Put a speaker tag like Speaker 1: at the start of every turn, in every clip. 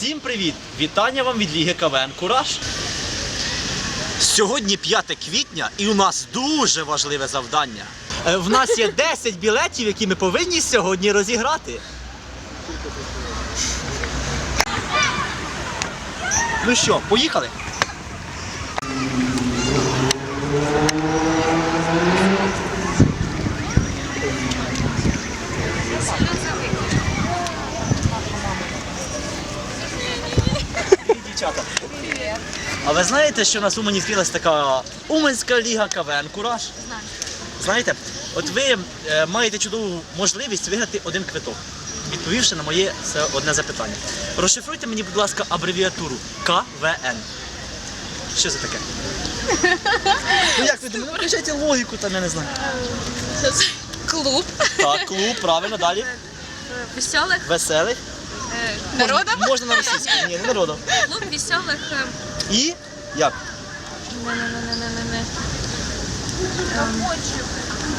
Speaker 1: Всім привіт! Вітання вам від Ліги КВН Кураж. Сьогодні 5 квітня і у нас дуже важливе завдання. Е, В нас є 10 білетів, які ми повинні сьогодні розіграти. Ну що, поїхали? Дівчата. А ви знаєте, що у нас в Умані відкрилась така Уманська ліга КВН Кураж?
Speaker 2: Знаю.
Speaker 1: Знаєте, от ви е, маєте чудову можливість виграти один квиток, відповівши на моє це одне запитання. Розшифруйте мені, будь ласка, абревіатуру КВН. Що це таке? Ну як ви думаєте, ну включайте логіку, там я не знаю.
Speaker 2: Клуб
Speaker 1: Так, клуб, правильно, далі.
Speaker 2: веселих
Speaker 1: Веселих.
Speaker 2: Е, народів.
Speaker 1: Можна, на російську. Ні, не народом.
Speaker 2: Клуб веселих. е,
Speaker 1: І як?
Speaker 2: не-не-не-не-не-не. Ем,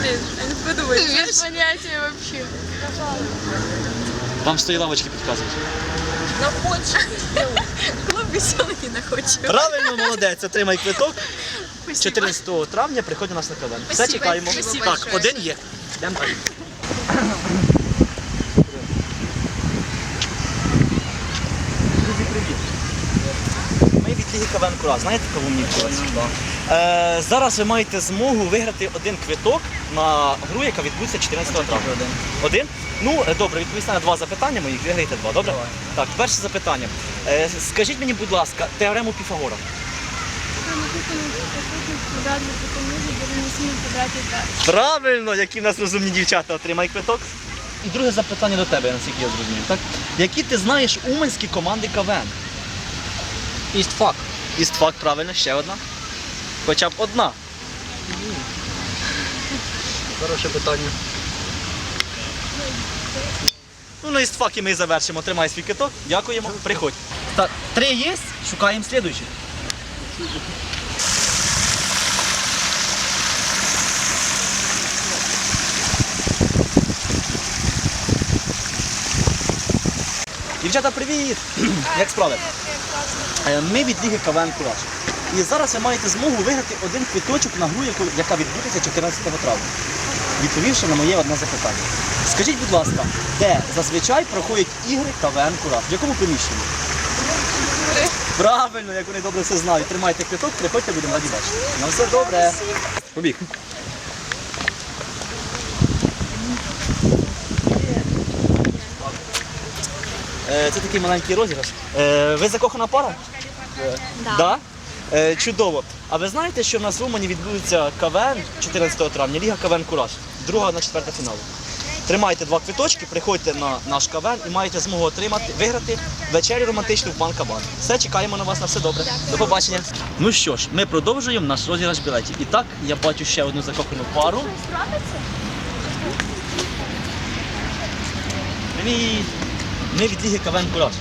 Speaker 2: Блін, я не подумаю. Без поняття вообще.
Speaker 1: Вам з тої лавочки підказують.
Speaker 2: Клуб веселих і находчивих.
Speaker 1: Правильно, молодець, отримай квиток. 14 травня приходь до нас на КВН. Все чекаємо.
Speaker 2: спасибо
Speaker 1: так,
Speaker 2: большое.
Speaker 1: один є. Йдемо далі. Друзі, привіт. Від КВН. Знаєте, кого мені вчилась? Е, зараз ви маєте змогу виграти один квиток на гру, яка відбудеться 14 травня. Один? Один? Ну, е, добре, відповісти на два запитання моїх, виграєте два, добре? Так, перше запитання. Е, скажіть мені, будь ласка, теорему Піфагора. Правильно, які в нас розумні дівчата, отримай квиток. І друге запитання до тебе, наскільки я зрозумів. Так? Які ти знаєш уманські команди КВН? Істфак. Істфак, правильно, ще одна. Хоча б одна.
Speaker 3: Хороше питання.
Speaker 1: Ну, на істфакі ми і завершимо. Тримай свій квиток. Дякуємо. Приходь. Так, три є, шукаємо слідуючий. Дівчата, привіт! Як справи? Е, Ми від Ліги КВН Кураж. І зараз ви маєте змогу виграти один квиточок на гру, яка відбудеться 14 травня. Відповівши на моє одне запитання. Скажіть, будь ласка, де зазвичай проходять ігри КВН Кураж? В якому приміщенні? Правильно, як вони добре все знають. Тримайте квиток, приходьте, будемо раді бачити. На все добре. Побіг. Це такий маленький розіграш. Е, Ви закохана пара?
Speaker 2: Да.
Speaker 1: Да? Е, чудово. А ви знаєте, що в нас в Умані відбудеться КВН 14 травня, Ліга КВН Кураж, друга на четверта фіналу. Тримайте два квиточки, приходьте на наш КВН і маєте змогу отримати, виграти вечерю романтичну в пан Кабан. Все, чекаємо на вас на все добре. До побачення. Ну що ж, ми продовжуємо наш розіграш білетів. І так, я бачу ще одну закохану пару. Привіт! Ми від Ліги КВН Кураж.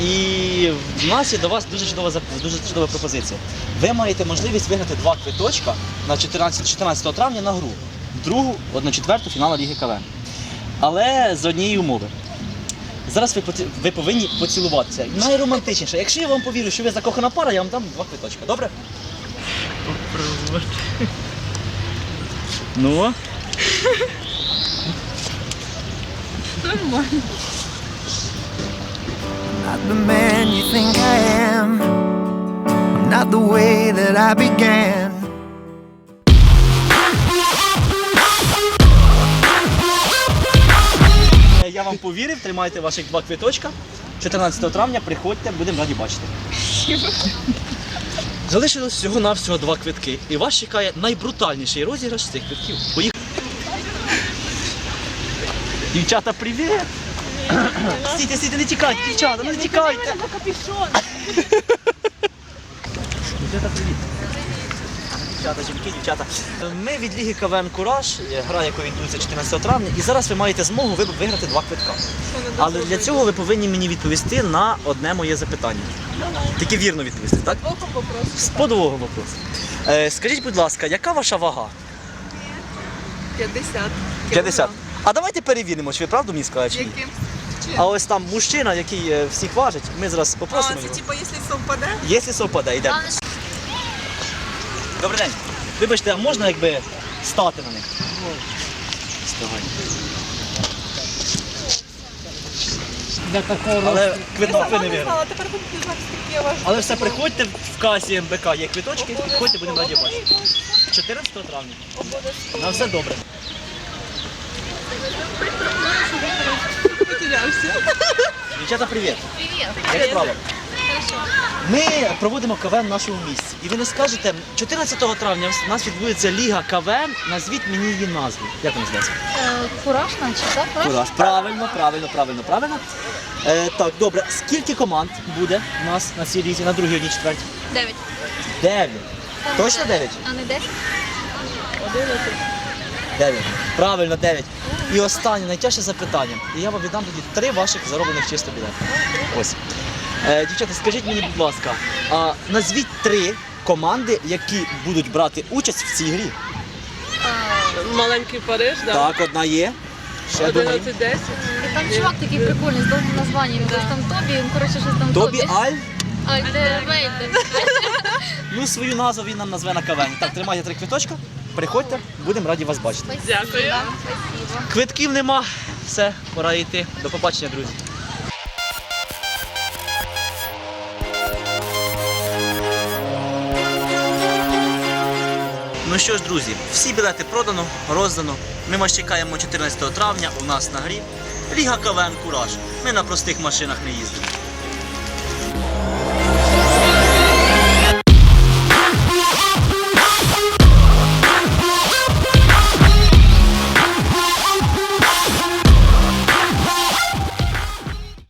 Speaker 1: І в нас є до вас дуже чудова дуже чудова пропозиція. Ви маєте можливість виграти два квиточка на 14, 14 травня на гру, другу, одну четверту фіналу Ліги КВН. Але з однієї умови. Зараз ви, ви повинні поцілуватися. Найромантичніше. Якщо я вам повірю, що ви закохана пара, я вам дам два квиточка. Добре? Ну.
Speaker 4: Not the man you think I am. I'm not the way that I began.
Speaker 1: Е, Я вам повірив, тримайте ваших два квиточка. 14 травня приходьте, будемо раді бачити. Залишилось всього-навсього два квитки. І вас чекає найбрутальніший розіграш з цих квитків. Поїхали. Дівчата, привіт! Стійте, стійте, не тікайте, дівчата, ну не тікайте! Дівчата, привіт! Дівчата, жінки, дівчата. Ми від Ліги КВН Кураж, е, гра, яка відбудеться 14 травня, і зараз ви маєте змогу виграти два квитка. Але для цього ви повинні мені відповісти на одне моє запитання. Тільки вірно відповісти, так? З подвогом вопрос. Е, скажіть, будь ласка, яка ваша вага?
Speaker 2: 50.
Speaker 1: 50. А давайте перевіримо, чи ви правду мені скажете.
Speaker 2: Яким?
Speaker 1: А ось там мужчина, який е, всіх важить, ми зараз попросимо його.
Speaker 2: типа, якщо совпаде?
Speaker 1: Якщо совпаде, йдемо. Добрий день. Вибачте, а можна якби стати на них? Вставай. Але квиток ви не вірите.
Speaker 2: А тепер будуть знати, скільки я важу.
Speaker 1: Але все, приходьте в касі МБК, є квиточки, приходьте, будемо раді бачити. 14 травня. На все добре. Дівчата, привіт.
Speaker 2: Привіт.
Speaker 1: Як справа? Ми проводимо КВН в нашому місці. І ви не скажете, 14 травня у нас відбудеться Ліга КВН. Назвіть мені її назву. Як вона називається?
Speaker 2: Кураж, наче, так?
Speaker 1: Кураж. Правильно, правильно, правильно, правильно. Е, так, добре. Скільки команд буде у нас на цій лізі, на другій одній четвертій?
Speaker 2: Дев'ять.
Speaker 1: Дев'ять. Точно дев'ять?
Speaker 2: А не десять?
Speaker 1: Дев'ять. Правильно, дев'ять. І останнє, найтяжче запитання. І я вам віддам тоді три ваших зароблених чисто білети. Ось. Е, дівчата, скажіть мені, будь ласка, а назвіть три команди, які будуть брати участь в цій грі.
Speaker 5: Маленький Париж, да.
Speaker 1: Так, одна є. Ще думаю.
Speaker 5: 11-10.
Speaker 2: Там чувак такий прикольний, з довгим названням. Десь там Тобі, він, коротше, щось там
Speaker 1: Тобі Аль.
Speaker 2: Альдервейдер.
Speaker 1: Ну, свою назву він нам назве на кавені. Так, тримайте три квиточка. Приходьте, будемо раді вас бачити.
Speaker 5: Дякую.
Speaker 1: Квитків нема. Все, пора йти. До побачення, друзі. Ну що ж, друзі, всі білети продано, роздано. Ми вас чекаємо 14 травня у нас на грі. Ліга КВН Кураж. Ми на простих машинах не їздимо.